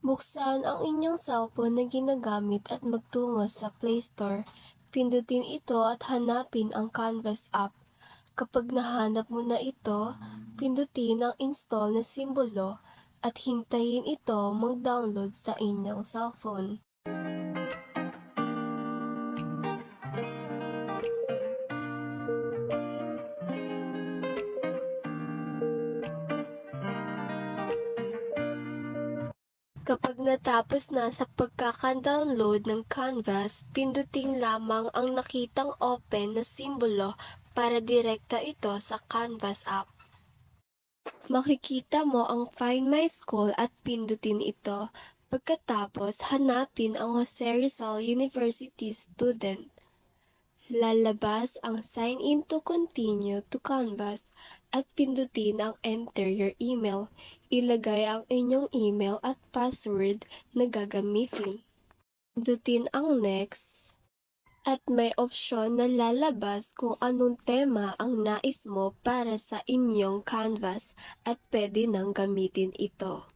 Buksan ang inyong cellphone na ginagamit at magtungo sa Play Store. Pindutin ito at hanapin ang Canvas app. Kapag nahanap mo na ito, pindutin ang install na simbolo at hintayin ito mag-download sa inyong cellphone. Kapag natapos na sa pagkaka-download ng Canvas, pindutin lamang ang nakitang open na simbolo para direkta ito sa Canvas app. Makikita mo ang Find My School at pindutin ito. Pagkatapos, hanapin ang Jose Rizal University student. Lalabas ang Sign in to continue to Canvas at pindutin ang Enter your email. Ilagay ang inyong email at password na gagamitin. Pindutin ang Next at may opsyon na lalabas kung anong tema ang nais mo para sa inyong Canvas at pwede nang gamitin ito.